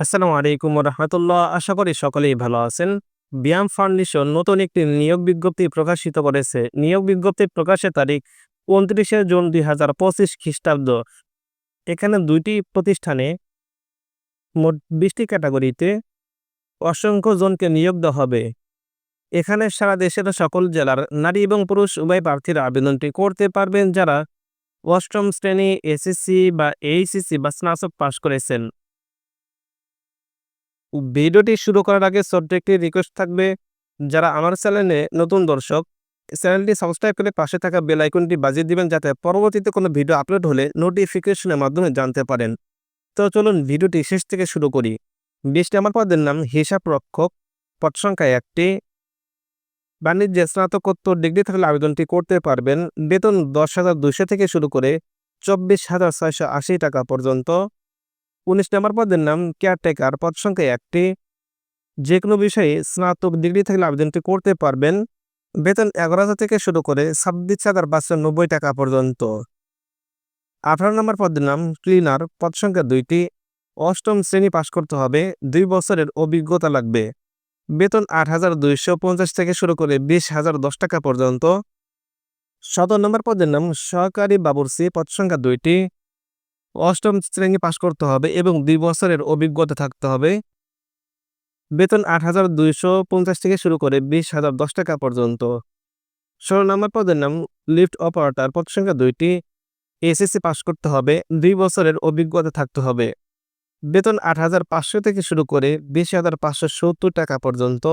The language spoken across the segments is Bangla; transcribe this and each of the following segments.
আসসালামু আলাইকুম রহমতুল্লাহ। আশা করি সকলেই ভালো আছেন। ব্যায়াম ফাউন্ডেশন নতুন একটি নিয়োগ বিজ্ঞপ্তি প্রকাশিত করেছে। নিয়োগ বিজ্ঞপ্তি প্রকাশের তারিখ উনত্রিশে জুন দুই হাজার পঁচিশ খ্রিস্টাব্দ। এখানে দুইটি প্রতিষ্ঠানে মোট বিশটি ক্যাটাগরিতে অসংখ্য জনকে নিয়োগ দেওয়া হবে। এখানে সারা দেশের সকল জেলার নারী এবং পুরুষ উভয় প্রার্থীরা আবেদনটি করতে পারবেন যারা অষ্টম শ্রেণি, এসএসসি বা এইচএসসি বা স্নাতক পাশ করেছেন। ভিডিওটি শুরু করার আগে ছোট্ট একটি রিকোয়েস্ট থাকবে। যারা আমার চ্যানেলে নতুন দর্শক চ্যানেলটি সাবস্ক্রাইব করে পাশে থাকা বেল আইকনটি বাজিয়ে দিবেন যাতে পরবর্তীতে কোনো ভিডিও আপলোড হলে নোটিফিকেশনের মাধ্যমে জানতে পারেন। তো চলুন ভিডিওটি শেষ থেকে শুরু করি। বিশটি আমার পদের নাম হিসাব রক্ষক, পদ সংখ্যা একটি। বাণিজ্যে স্নাতকোত্তর ডিগ্রি থাকলে আবেদনটি করতে পারবেন। বেতন দশ হাজার দুশো থেকে শুরু করে চব্বিশ হাজার ছয়শো আশি টাকা পর্যন্ত। উনিশ নম্বর পদের নাম কেয়ারটেকার পদ সংখ্যা একটি। যে কোনো বিষয়ে স্নাতক ডিগ্রি থাকলে আবেদনটি করতে পারবেন। বেতন এগারো হাজার থেকে শুরু করে ছাব্বিশ হাজার পাঁচশো নব্বই টাকা পর্যন্ত। আঠারো নম্বর পদের নাম ক্লিনার পদ সংখ্যা দুইটি। অষ্টম শ্রেণি পাশ করতে হবে, দুই বছরের অভিজ্ঞতা লাগবে। বেতন আট হাজার দুইশো পঞ্চাশ থেকে শুরু করে বিশ হাজার দশ টাকা পর্যন্ত। সতেরো নম্বর পদের নাম সহকারী বাবুরসি পদ সংখ্যা দুইটি। অষ্টম শ্রেণি পাশ করতে হবে এবং দুই বছরের অভিজ্ঞতা থাকতে হবে। বেতন আট হাজার দুইশো পঞ্চাশ থেকে শুরু করে বিশ হাজার দশ টাকা পর্যন্ত। ষোলো নম্বর পদের নাম লিফট অপারেটর, পদ সংখ্যা দুইটি। এসএসসি পাশ করতে হবে, দুই বছরের অভিজ্ঞতা থাকতে হবে। বেতন আট হাজার পাঁচশো থেকে শুরু করে বিশ হাজার পাঁচশো সত্তর টাকা পর্যন্ত।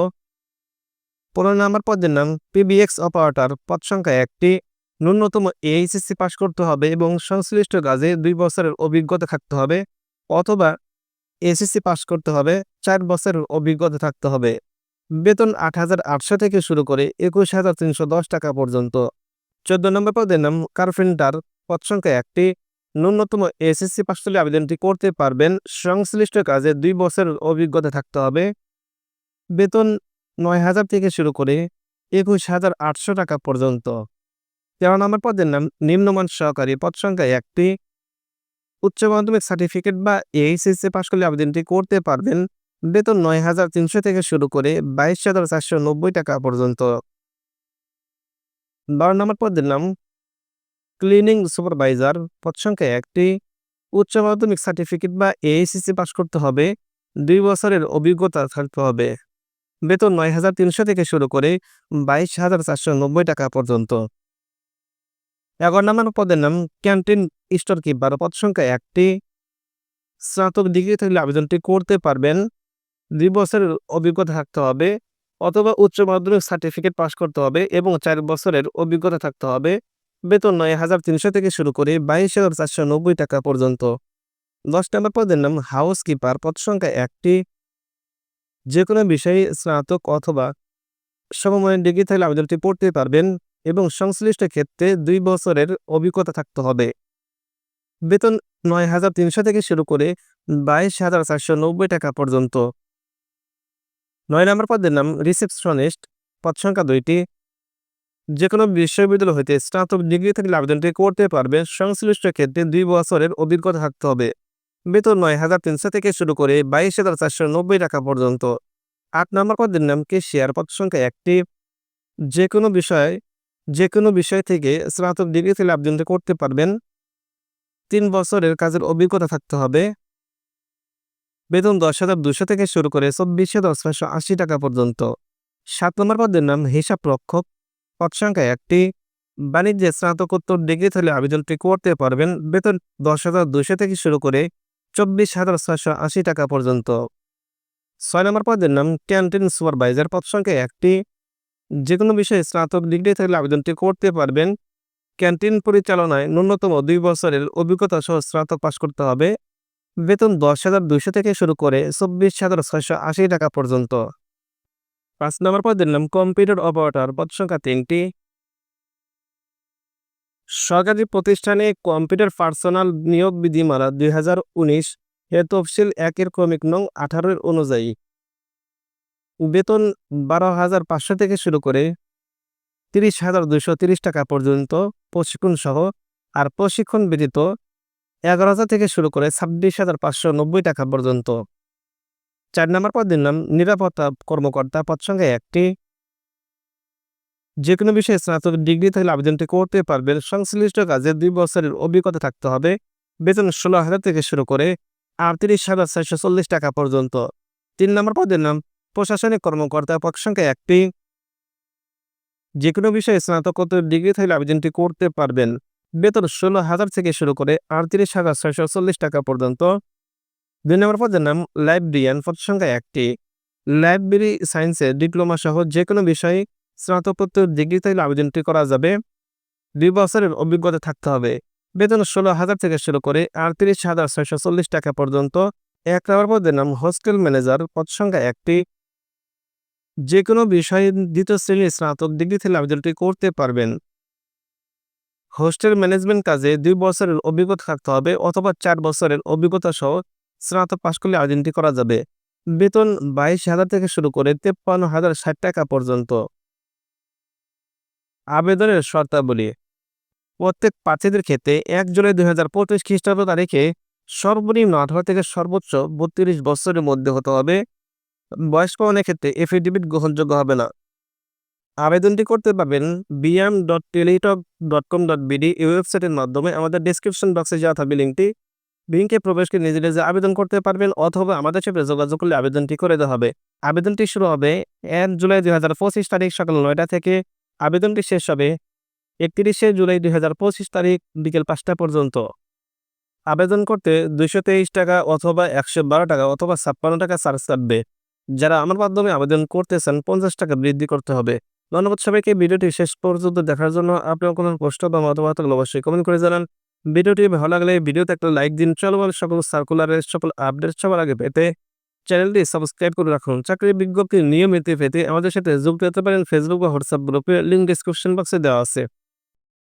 পনেরো নম্বর পদের নাম পিবিএক্স অপারেটর, পদ সংখ্যা একটি। ন্যূনতম এইচএসসি পাশ করতে হবে এবং সংশ্লিষ্ট কাজে দুই বছরের অভিজ্ঞতা থাকতে হবে অথবা এসএসসি পাশ করতে হবে চার বছরের অভিজ্ঞতা থাকতে হবে। বেতন আট হাজার আটশো থেকে শুরু করে একুশ হাজার তিনশো দশ টাকা পর্যন্ত। চোদ্দ নম্বর পদের নাম কার্পেন্টার পদ সংখ্যা একটি। ন্যূনতম এসএসসি পাশ আবেদনটি করতে পারবেন। সংশ্লিষ্ট কাজে দুই বছরের অভিজ্ঞতা থাকতে হবে। বেতন নয় হাজার থেকে শুরু করে একুশ হাজার আটশো টাকা পর্যন্ত। তেরো নম্বর পদের নাম নিম্নমান সহকারী, পদ সংখ্যা একটি। উচ্চ মাধ্যমিক সার্টিফিকেট বা এইচএসসি পাশ করলে আবেদনটি করতে পারবেন। বেতন নয় হাজার তিনশো থেকে শুরু করে বাইশ হাজার চারশো নব্বই টাকা পর্যন্ত। বারো নম্বর পদের নাম ক্লিনিং সুপারভাইজার পদ সংখ্যা একটি। উচ্চ মাধ্যমিক সার্টিফিকেট বা এইচএসসি পাশ করতে হবে। দুই বছরের অভিজ্ঞতা থাকতে হবে। বেতন নয় হাজার তিনশো থেকে শুরু করে বাইশ হাজার চারশো নব্বই টাকা পর্যন্ত। এগারো নম্বর পদের নাম ক্যান্টিন স্টোর কিপার পদ সংখ্যা একটি। স্নাতক ডিগ্রি থাকলে আবেদনটি করতে পারবেন। দুই বছরের অভিজ্ঞতা থাকতে হবে অথবা উচ্চ মাধ্যমিক সার্টিফিকেট পাশ করতে হবে এবং চার বছরের অভিজ্ঞতা থাকতে হবে। বেতন নয় হাজার তিনশো থেকে শুরু করে বাইশ হাজার চারশো নব্বই টাকা পর্যন্ত। দশ নম্বর পদের নাম হাউস কিপার, পদ সংখ্যা একটি। যে কোনো বিষয়ে স্নাতক অথবা সমময় ডিগ্রি থাকলে আবেদনটি পড়তে পারবেন। এবং সংশ্লিষ্ট ক্ষেত্রে দুই বছরের অভিজ্ঞতা থাকতে হবে। বেতন নয় হাজার তিনশো থেকে শুরু করে বাইশ হাজার চারশো নব্বই টাকা পর্যন্ত। নয় নম্বর পদের নাম রিসেপশনিস্ট, পদ সংখ্যা দুইটি। যে কোনো বিশ্ববিদ্যালয় হইতে স্নাতক ডিগ্রি থাকলে আবেদনটি করতে পারবে, সংশ্লিষ্ট ক্ষেত্রে দুই বছরের অভিজ্ঞতা থাকতে হবে। বেতন নয় হাজার তিনশো থেকে শুরু করে বাইশ হাজার চারশো নব্বই টাকা পর্যন্ত। আট নম্বর পদের নাম কেশিয়ার, পদ সংখ্যা একটি। যে কোনো বিষয় যে কোনো বিষয় থেকে স্নাতক ডিগ্রি থেকে আবেদনটি করতে পারবেন। তিন বছরের কাজের অভিজ্ঞতা থাকতে হবে। বেতন দশ হাজার দুশো থেকে শুরু করে চব্বিশ হাজার ছয়শো আশি টাকা পর্যন্ত। সাত নম্বর পদের নাম হিসাব রক্ষক। পদ সংখ্যা একটি। বাণিজ্যে স্নাতকোত্তর ডিগ্রি হলে আবেদনটি করতে পারবেন। বেতন দশ হাজার দুশো থেকে শুরু করে চব্বিশ হাজার ছয়শো আশি টাকা পর্যন্ত। ছয় নম্বর পদের নাম ক্যান্টিন সুপারভাইজার। পদ সংখ্যা একটি। যে কোনো বিষয়ে স্নাতক ডিগ্রি থাকলে আবেদনটি করতে পারবেন। ক্যান্টিন পরিচালনায় ন্যূনতম দুই বছরের অভিজ্ঞতা সহ স্নাতক পাশ করতে হবে। বেতন দশ হাজার দুইশো থেকে শুরু করে চব্বিশ হাজার ছয়শো আশি টাকা পর্যন্ত। পাঁচ নম্বর পদের নাম কম্পিউটার অপারেটর, পদ সংখ্যা তিনটি। সরকারি প্রতিষ্ঠানে কম্পিউটার পার্সোনাল নিয়োগ বিধিমালা দুই হাজার উনিশ এর তফসিল একের ক্রমিক নং আঠারোর অনুযায়ী। বেতন বারো হাজার পাঁচশো থেকে শুরু করে তিরিশ হাজার দুইশো তিরিশ টাকা পর্যন্ত প্রশিক্ষণ সহ আর প্রশিক্ষণ ব্যতীত এগারো হাজার থেকে শুরু করে ছাব্বিশ হাজার পাঁচশো নব্বই টাকা পর্যন্ত। চার নম্বর পদের নাম নিরাপত্তা কর্মকর্তা পদ সংখ্যা একটি। যে কোনো বিষয়ে স্নাতক ডিগ্রি থাকলে আবেদনটি করতে পারবেন। সংশ্লিষ্ট কাজে দুই বছরের অভিজ্ঞতা থাকতে হবে। বেতন ষোলো হাজার থেকে শুরু করে আটত্রিশ হাজার ছয়শো চল্লিশ টাকা পর্যন্ত। তিন নম্বর পদের নাম প্রশাসনিক কর্মকর্তা পদ সংখ্যা একটি যে কোনো বিষয়ে স্নাতকোত্তর ডিগ্রি থাকলে আবেদনটি করতে পারবেন। বেতন ষোলো হাজার থেকে শুরু করে আটত্রিশ হাজার ছয়শো চল্লিশ টাকা পর্যন্ত। দুই নম্বর পদের নাম লাইব্রেরিয়ান পদ সংখ্যা একটি। লাইব্রেরি সায়েন্সে ডিপ্লোমা সহ যে কোনো বিষয়ে স্নাতকোত্তর ডিগ্রি থাকলে আবেদনটি করা যাবে। দুই বছরের অভিজ্ঞতা থাকতে হবে। বেতন ষোলো হাজার থেকে শুরু করে আটত্রিশ হাজার ছয়শো চল্লিশ টাকা পর্যন্ত। এক নম্বর পদের নাম হোস্টেল ম্যানেজার পদ সংখ্যা একটি। যে কোনো বিষয়ে দ্বিতীয় শ্রেণির স্নাতক ডিগ্রি থেকে আবেদনটি করতে পারবেন। হোস্টেল ম্যানেজমেন্ট কাজে দুই বছরের অভিজ্ঞতা থাকতে হবে অথবা চার বছরের অভিজ্ঞতা সহ স্নাতক পাশ করলে আবেদনটি করা যাবে। বেতন বাইশ হাজার থেকে শুরু করে তেপ্পান্ন হাজার ষাট টাকা পর্যন্ত। আবেদনের শর্তাবলী। প্রত্যেক প্রার্থীদের ক্ষেত্রে এক জুলাই দুই হাজার পঁচিশ খ্রিস্টাব্দ তারিখে সর্বনিম্ন আঠারো থেকে সর্বোচ্চ বত্রিশ বছরের মধ্যে হতে হবে। বয়স প্রমাণের ক্ষেত্রে এফিডেভিট গ্রহণযোগ্য হবে না। আবেদনটি করতে পারবেন BM dot Teletalk dot com dot BD এই ওয়েবসাইটের মাধ্যমে। আমাদের ডিসক্রিপশন বক্সে যাওয়া থাকবে লিঙ্কটি লিঙ্কে প্রবেশ করে নিজে নিজে আবেদন করতে পারবেন অথবা আমাদের সাথে যোগাযোগ করলে আবেদনটি করে দেওয়া হবে। আবেদনটি শুরু হবে এক জুলাই দুই হাজার পঁচিশ তারিখ সকাল নয়টা থেকে। আবেদনটি শেষ হবে একত্রিশে জুলাই দুই হাজার পঁচিশ তারিখ বিকেল পাঁচটা পর্যন্ত। আবেদন করতে দুইশো তেইশ টাকা অথবা একশো বারো টাকা অথবা ছাপ্পান্ন টাকা চার্জ কাটবে যারা আমার মাধ্যমে আবেদন করতেছেন, পঞ্চাশ টাকা বৃদ্ধি করতে হবে। ধন্যবাদ সবাইকে, ভিডিওটি শেষ পর্যন্ত দেখার জন্য আপনার কোনো প্রশ্ন বা মতামত থাকলে অবশ্যই কমেন্ট করে জানান। ভিডিওটি ভালো লাগলে ভিডিওতে একটা লাইক দিন, চলমান সকল সার্কুলারের সকল আপডেট সবার আগে পেতে চ্যানেলটি সাবস্ক্রাইব করে রাখুন। চাকরির বিজ্ঞপ্তি নিয়মিত পেতে আমাদের সাথে যুক্ত হতে পারেন, ফেসবুক বা হোয়াটসঅ্যাপ গ্রুপে লিঙ্ক ডিসক্রিপশন বক্সে দেওয়া আছে।